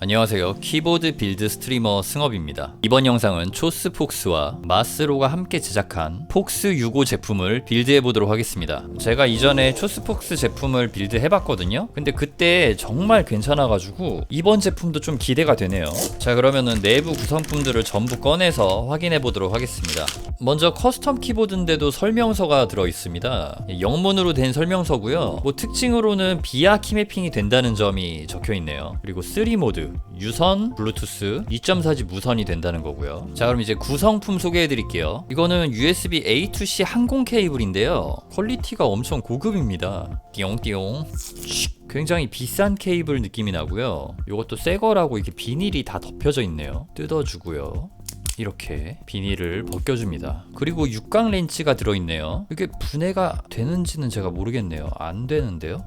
안녕하세요. 키보드 빌드 스트리머 승업입니다. 이번 영상은 초스 폭스와 마스로가 함께 제작한 폭스 65 제품을 빌드해 보도록 하겠습니다. 제가 이전에 초스 폭스 제품을 빌드 해봤거든요. 근데 그때 정말 괜찮아가지고 이번 제품도 좀 기대가 되네요. 자 그러면은 내부 구성품들을 전부 꺼내서 확인해 보도록 하겠습니다. 먼저 커스텀 키보드인데도 설명서가 들어 있습니다. 영문으로 된 설명서고요. 뭐 특징으로는 비아 키매핑이 된다는 점이 적혀 있네요. 그리고 3 모드, 유선, 블루투스, 2.4G 무선이 된다는 거고요. 자, 그럼 이제 구성품 소개해 드릴게요. 이거는 USB A to C 항공 케이블인데요. 퀄리티가 엄청 고급입니다. 띠용띠용. 굉장히 비싼 케이블 느낌이 나고요. 이것도 새 거라고 이렇게 비닐이 다 덮여져 있네요. 뜯어주고요. 이렇게 비닐을 벗겨줍니다. 그리고 육각 렌치가 들어있네요. 이게 분해가 되는지는 제가 모르겠네요. 안 되는데요.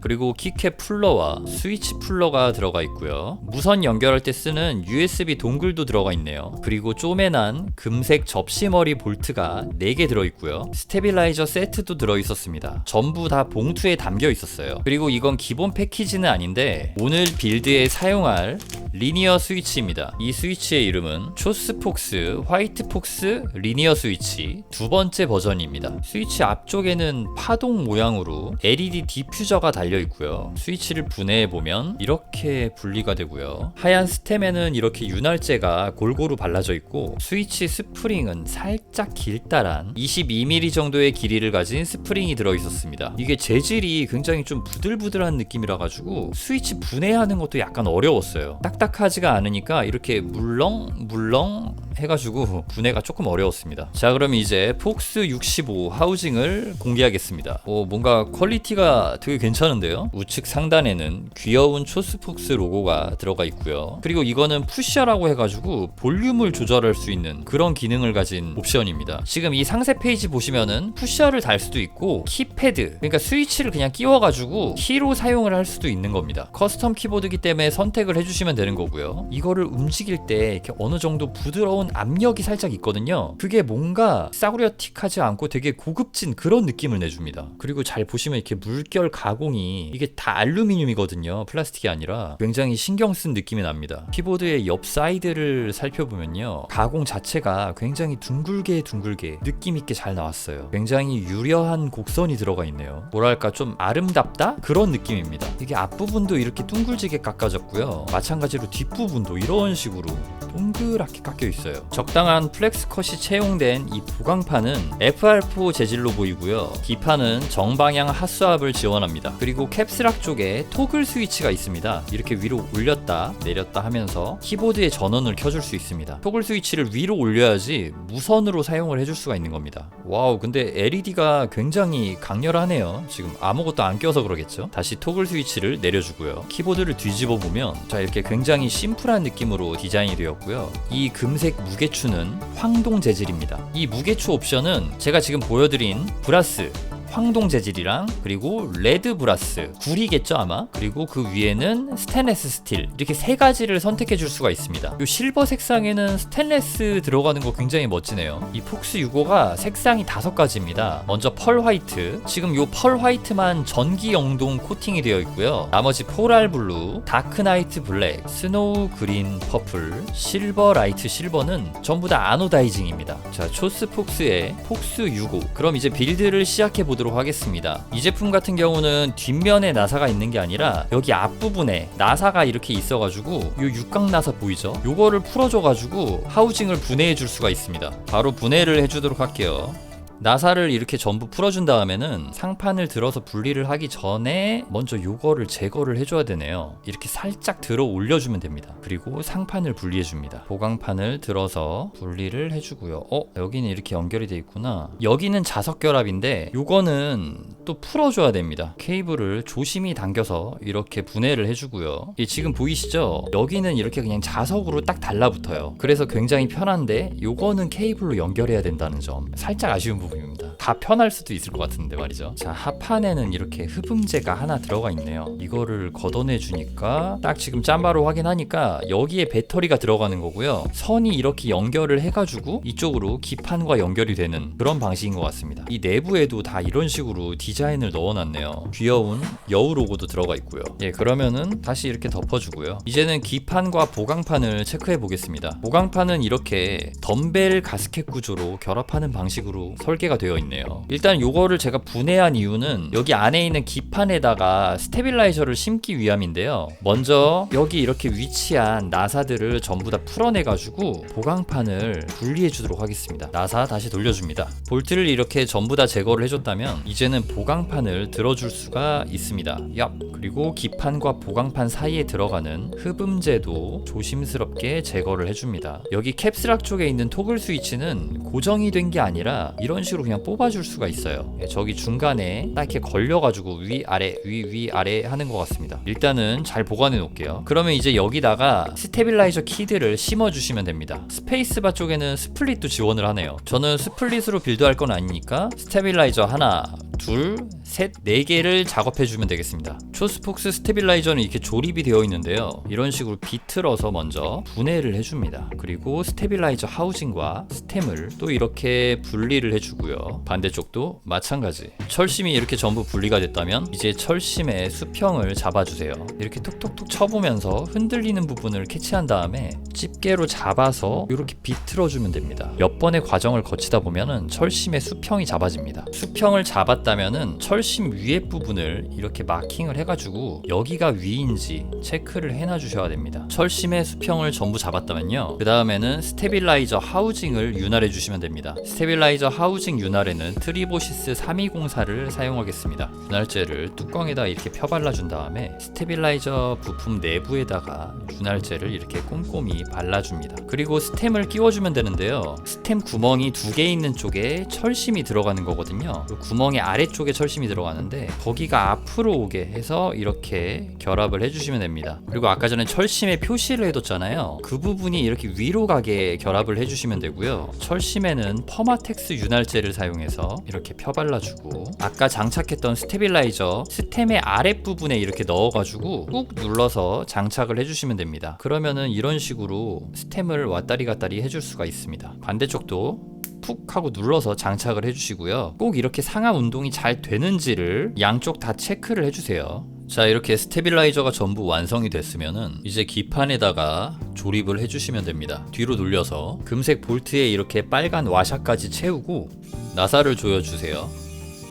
그리고 키캡 풀러와 스위치 풀러가 들어가 있고요. 무선 연결할 때 쓰는 USB 동글도 들어가 있네요. 그리고 쪼매난 금색 접시머리 볼트가 4개 들어있고요. 스테빌라이저 세트도 들어있었습니다. 전부 다 봉투에 담겨 있었어요. 그리고 이건 기본 패키지는 아닌데 오늘 빌드에 사용할 리니어 스위치입니다. 이 스위치의 이름은 초스 폭스 화이트 폭스 리니어 스위치 두 번째 버전입니다. 스위치 앞쪽에는 파동 모양으로 LED 디퓨저가 달려 있고요. 스위치를 분해해 보면 이렇게 분리가 되고요. 하얀 스템에는 이렇게 윤활제가 골고루 발라져 있고 스위치 스프링은 살짝 길다란 22mm 정도의 길이를 가진 스프링이 들어 있었습니다. 이게 재질이 굉장히 좀 부들부들한 느낌이라 가지고 스위치 분해하는 것도 약간 어려웠어요. 딱딱하지가 않으니까 이렇게 물렁 물렁 해가지고 분해가 조금 어려웠습니다. 자, 그럼 이제 폭스 65 하우징을 공개하겠습니다. 오, 뭔가 퀄리티가 되게 괜찮은데요? 우측 상단에는 귀여운 초스폭스 로고가 들어가 있고요. 그리고 이거는 푸셔라고 해가지고 볼륨을 조절할 수 있는 그런 기능을 가진 옵션입니다. 지금 이 상세 페이지 보시면은 푸셔를 달 수도 있고 키패드, 그러니까 스위치를 그냥 끼워가지고 키로 사용을 할 수도 있는 겁니다. 커스텀 키보드기 때문에 선택을 해주시면 되는 거고요. 이거를 움직일 때 이렇게 어느 정도 부드러운 압력이 살짝 있거든요. 그게 뭔가 싸구려틱하지 않고 되게 고급진 그런 느낌을 내줍니다. 그리고 잘 보시면 이렇게 물결 가공이 이게 다 알루미늄이거든요. 플라스틱이 아니라 굉장히 신경 쓴 느낌이 납니다. 키보드의 옆 사이드를 살펴보면요. 가공 자체가 굉장히 둥글게 둥글게 느낌 있게 잘 나왔어요. 굉장히 유려한 곡선이 들어가 있네요. 뭐랄까 좀 아름답다? 그런 느낌입니다. 이게 앞부분도 이렇게 둥글지게 깎아졌고요. 마찬가지로 뒷부분도 이런 식으로 동그랗게 깎여 있어요. 적당한 플렉스 컷이 채용된 이 보강판은 FR4 재질로 보이고요. 기판은 정방향 핫스왑을 지원합니다. 그리고 캡스락 쪽에 토글 스위치가 있습니다. 이렇게 위로 올렸다 내렸다 하면서 키보드의 전원을 켜줄 수 있습니다. 토글 스위치를 위로 올려야지 무선으로 사용을 해줄 수가 있는 겁니다. 와우, 근데 LED가 굉장히 강렬하네요. 지금 아무것도 안 껴서 그러겠죠. 다시 토글 스위치를 내려주고요. 키보드를 뒤집어 보면 자 이렇게 굉장히 심플한 느낌으로 디자인이 되었고요. 이 금색 무게추는 황동 재질입니다. 이 무게추 옵션은 제가 지금 보여드린 브라스 황동 재질이랑 그리고 레드 브라스 구리겠죠 아마? 그리고 그 위에는 스테인레스 스틸. 이렇게 세 가지를 선택해 줄 수가 있습니다. 이 실버 색상에는 스테인레스 들어가는 거 굉장히 멋지네요. 이 폭스 65가 색상이 다섯 가지입니다. 먼저 펄 화이트. 지금 요펄 화이트만 전기 영동 코팅이 되어 있고요. 나머지 포랄 블루 다크 나이트 블랙 스노우 그린 퍼플 실버 라이트 실버는 전부 다 아노다이징입니다. 자 초스 폭스의 폭스 65 그럼 이제 빌드를 시작해 보도록 하겠습니다. 이 제품 같은 경우는 뒷면에 나사가 있는 게 아니라 여기 앞부분에 나사가 이렇게 있어가지고 요 육각 나사 보이죠? 요거를 풀어줘가지고 하우징을 분해해 줄 수가 있습니다. 바로 분해를 해주도록 할게요. 나사를 이렇게 전부 풀어준 다음에는 상판을 들어서 분리를 하기 전에 먼저 요거를 제거를 해줘야 되네요. 이렇게 살짝 들어 올려주면 됩니다. 그리고 상판을 분리해줍니다. 보강판을 들어서 분리를 해주고요. 어? 여기는 이렇게 연결이 돼 있구나. 여기는 자석 결합인데 요거는 또 풀어줘야 됩니다. 케이블을 조심히 당겨서 이렇게 분해를 해주고요. 이 지금 보이시죠? 여기는 이렇게 그냥 자석으로 딱 달라붙어요. 그래서 굉장히 편한데 요거는 케이블로 연결해야 된다는 점 살짝 아쉬운 부분입니다. 다 편할 수도 있을 것 같은데 말이죠. 자 하판에는 이렇게 흡음재가 하나 들어가 있네요. 이거를 걷어내 주니까 딱 지금 짬바로 확인하니까 여기에 배터리가 들어가는 거고요. 선이 이렇게 연결을 해가지고 이쪽으로 기판과 연결이 되는 그런 방식인 것 같습니다. 이 내부에도 다 이런 식으로 디자인을 넣어놨네요. 귀여운 여우 로고도 들어가 있고요. 예 그러면은 다시 이렇게 덮어주고요. 이제는 기판과 보강판을 체크해 보겠습니다. 보강판은 이렇게 덤벨 가스켓 구조로 결합하는 방식으로 설 계가 되어 있네요. 일단 요거를 제가 분해한 이유는 여기 안에 있는 기판에다가 스테빌라이저를 심기 위함인데요. 먼저 여기 이렇게 위치한 나사들을 전부 다 풀어내 가지고 보강판을 분리해 주도록 하겠습니다. 나사 다시 돌려줍니다. 볼트를 이렇게 전부 다 제거를 해줬다면 이제는 보강판을 들어줄 수가 있습니다. 얍. 그리고 기판과 보강판 사이에 들어가는 흡음재도 조심스럽게 제거를 해줍니다. 여기 캡스락 쪽에 있는 토글 스위치는 고정이 된 게 아니라 이런 식으로 그냥 뽑아줄 수가 있어요. 예, 저기 중간에 딱 이렇게 걸려가지고 위 아래 위위 아래 하는 것 같습니다. 일단은 잘 보관해 놓을게요. 그러면 이제 여기다가 스테빌라이저 키드를 심어 주시면 됩니다. 스페이스바 쪽에는 스플릿도 지원을 하네요. 저는 스플릿으로 빌드할 건 아니니까 스테빌라이저 하나, 둘, 셋, 네 개를 작업해 주면 되겠습니다. 초스폭스 스테빌라이저는 이렇게 조립이 되어 있는데요. 이런 식으로 비틀어서 먼저 분해를 해줍니다. 그리고 스테빌라이저 하우징과 스템을 또 이렇게 분리를 해주고요. 반대쪽도 마찬가지. 철심이 이렇게 전부 분리가 됐다면 이제 철심의 수평을 잡아주세요. 이렇게 톡톡톡 쳐보면서 흔들리는 부분을 캐치한 다음에 집게로 잡아서 이렇게 비틀어주면 됩니다. 몇 번의 과정을 거치다 보면은 철심의 수평이 잡아집니다. 수평을 잡았다면은 철심 위에 부분을 이렇게 마킹을 해가지고 여기가 위인지 체크를 해놔 주셔야 됩니다. 철심의 수평을 전부 잡았다면요. 그 다음에는 스테빌라이저 하우징을 윤활해 주시면 됩니다. 스테빌라이저 하우징 윤활에는 트리보시스 3204를 사용하겠습니다. 윤활제를 뚜껑에다 이렇게 펴발라 준 다음에 스테빌라이저 부품 내부에다가 윤활제를 이렇게 꼼꼼히 발라줍니다. 그리고 스템을 끼워주면 되는데요. 스템 구멍이 두 개 있는 쪽에 철심이 들어가는 거거든요. 그 구멍의 아래쪽에 철심이 들어가는 데 거기가 앞으로 오게 해서 이렇게 결합을 해주시면 됩니다. 그리고 아까 전에 철심에 표시를 해뒀잖아요. 그 부분이 이렇게 위로 가게 결합을 해주시면 되고요. 철심에는 퍼마텍스 윤활제를 사용해서 이렇게 펴발라주고 아까 장착했던 스테빌라이저 스템의 아랫부분에 이렇게 넣어가지고 꾹 눌러서 장착을 해주시면 됩니다. 그러면은 이런 식으로 스템을 왔다리 갔다리 해줄 수가 있습니다. 반대쪽도 푹 하고 눌러서 장착을 해주시고요. 꼭 이렇게 상하 운동이 잘 되는지를 양쪽 다 체크를 해주세요. 자 이렇게 스테빌라이저가 전부 완성이 됐으면은 이제 기판에다가 조립을 해주시면 됩니다. 뒤로 돌려서 금색 볼트에 이렇게 빨간 와샤까지 채우고 나사를 조여주세요.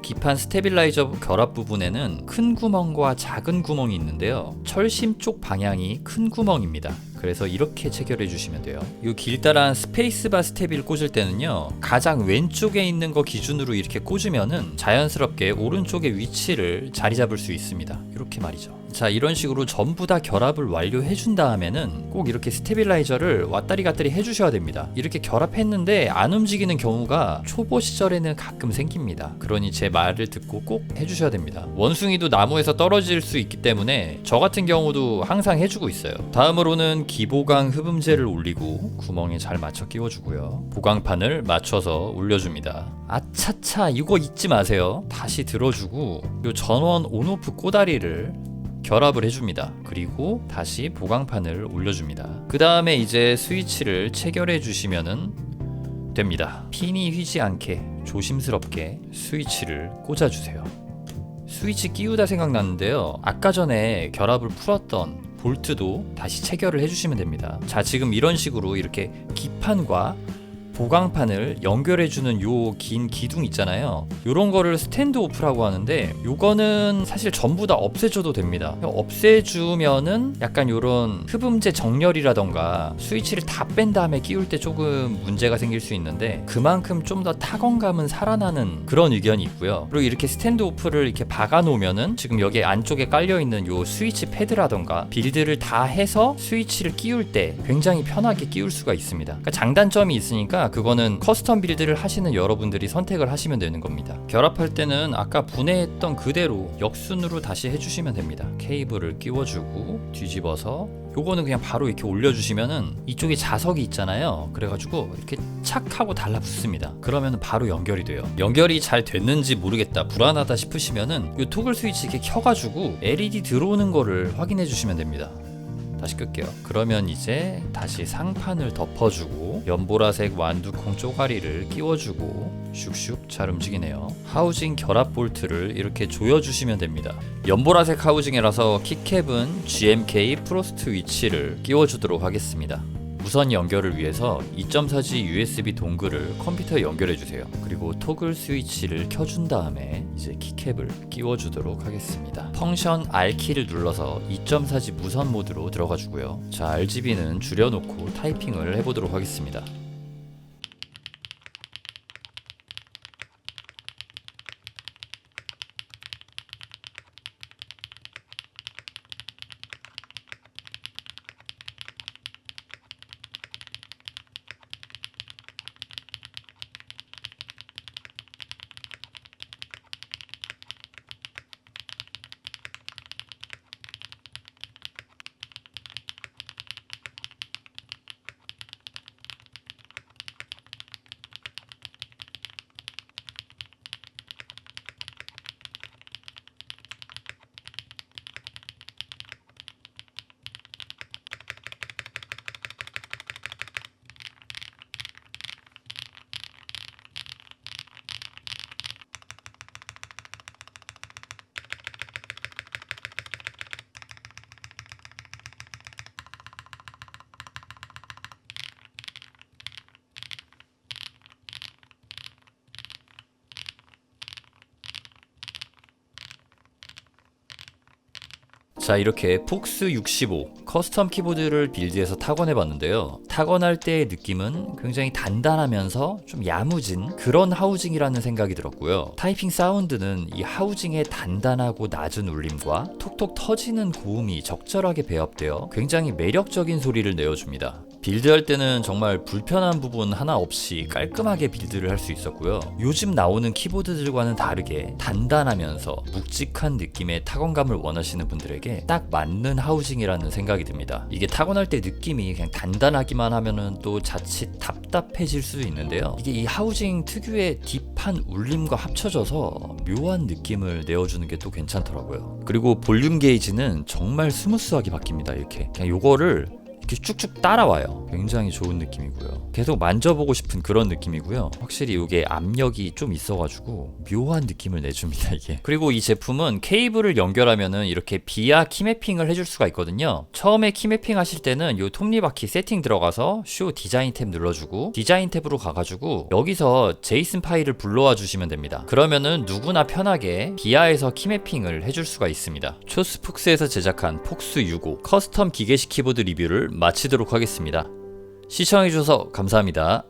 기판 스테빌라이저 결합 부분에는 큰 구멍과 작은 구멍이 있는데요. 철심 쪽 방향이 큰 구멍입니다. 그래서 이렇게 체결해 주시면 돼요. 이 길다란 스페이스바 스테빌 꽂을 때는요. 가장 왼쪽에 있는 거 기준으로 이렇게 꽂으면은 자연스럽게 오른쪽의 위치를 자리 잡을 수 있습니다. 이렇게 말이죠. 자 이런 식으로 전부 다 결합을 완료해 준 다음에는 꼭 이렇게 스테빌라이저를 왔다리 갔다리 해주셔야 됩니다 이렇게 결합했는데 안 움직이는 경우가 초보 시절에는 가끔 생깁니다 그러니 제 말을 듣고 꼭 해주셔야 됩니다 원숭이도 나무에서 떨어질 수 있기 때문에 저 같은 경우도 항상 해주고 있어요 다음으로는 기보강 흡음재를 올리고 구멍에 잘 맞춰 끼워주고요 보강판을 맞춰서 올려줍니다 아차차 이거 잊지 마세요 다시 들어주고 요 전원 온오프 꼬다리를 결합을 해줍니다. 그리고 다시 보강판을 올려줍니다. 그 다음에 이제 스위치를 체결해 주시면은 됩니다. 핀이 휘지 않게 조심스럽게 스위치를 꽂아주세요. 스위치 끼우다 생각났는데요. 아까 전에 결합을 풀었던 볼트도 다시 체결을 해주시면 됩니다. 자, 지금 이런 식으로 이렇게 기판과 보강판을 연결해주는 요 긴 기둥 있잖아요. 요런 거를 스탠드 오프라고 하는데 요거는 사실 전부 다 없애줘도 됩니다. 없애주면은 약간 요런 흡음재 정렬이라던가 스위치를 다 뺀 다음에 끼울 때 조금 문제가 생길 수 있는데 그만큼 좀 더 타건감은 살아나는 그런 의견이 있고요. 그리고 이렇게 스탠드 오프를 이렇게 박아 놓으면은 지금 여기 안쪽에 깔려 있는 요 스위치 패드라던가 빌드를 다 해서 스위치를 끼울 때 굉장히 편하게 끼울 수가 있습니다. 그러니까 장단점이 있으니까 그거는 커스텀 빌드를 하시는 여러분들이 선택을 하시면 되는 겁니다. 결합할 때는 아까 분해했던 그대로 역순으로 다시 해주시면 됩니다. 케이블을 끼워주고 뒤집어서 요거는 그냥 바로 이렇게 올려주시면은 이쪽에 자석이 있잖아요. 그래가지고 이렇게 착 하고 달라붙습니다. 그러면 바로 연결이 돼요. 연결이 잘 됐는지 모르겠다, 불안하다 싶으시면은 이 토글 스위치 이렇게 켜가지고 LED 들어오는 거를 확인해 주시면 됩니다. 다시 끌게요. 그러면 이제 다시 상판을 덮어주고 연보라색 완두콩 쪼가리를 끼워주고 슉슉 잘 움직이네요. 하우징 결합 볼트를 이렇게 조여주시면 됩니다. 연보라색 하우징이라서 키캡은 GMK 프로스트 위치를 끼워주도록 하겠습니다. 무선 연결을 위해서 2.4G USB 동글을 컴퓨터에 연결해 주세요. 그리고 토글 스위치를 켜준 다음에 이제 키캡을 끼워 주도록 하겠습니다. 펑션 R키를 눌러서 2.4G 무선 모드로 들어가 주고요. 자, RGB는 줄여 놓고 타이핑을 해 보도록 하겠습니다. 자 이렇게 폭스 65 커스텀 키보드를 빌드해서 타건해 봤는데요. 타건할 때의 느낌은 굉장히 단단하면서 좀 야무진 그런 하우징이라는 생각이 들었고요. 타이핑 사운드는 이 하우징의 단단하고 낮은 울림과 톡톡 터지는 고음이 적절하게 배합되어 굉장히 매력적인 소리를 내어줍니다 빌드할 때는 정말 불편한 부분 하나 없이 깔끔하게 빌드를 할 수 있었고요. 요즘 나오는 키보드들과는 다르게 단단하면서 묵직한 느낌의 타건감을 원하시는 분들에게 딱 맞는 하우징이라는 생각이 듭니다. 이게 타건할 때 느낌이 그냥 단단하기만 하면은 또 자칫 답답해질 수 있는데요. 이게 이 하우징 특유의 딥한 울림과 합쳐져서 묘한 느낌을 내어주는 게 또 괜찮더라고요. 그리고 볼륨 게이지는 정말 스무스하게 바뀝니다. 이렇게 그냥 요거를 이렇게 쭉쭉 따라와요. 굉장히 좋은 느낌이고요. 계속 만져보고 싶은 그런 느낌이고요. 확실히 이게 압력이 좀 있어가지고 묘한 느낌을 내줍니다. 이게. 그리고 이 제품은 케이블을 연결하면은 이렇게 비아 키매핑을 해줄 수가 있거든요. 처음에 키매핑 하실 때는 이 톱니바퀴 세팅 들어가서 쇼 디자인 탭 눌러주고 디자인 탭으로 가가지고 여기서 제이슨 파일을 불러와 주시면 됩니다. 그러면은 누구나 편하게 비아에서 키매핑을 해줄 수가 있습니다. 초스폭스에서 제작한 폭스 65 커스텀 기계식 키보드 리뷰를 마치도록 하겠습니다. 시청해주셔서 감사합니다.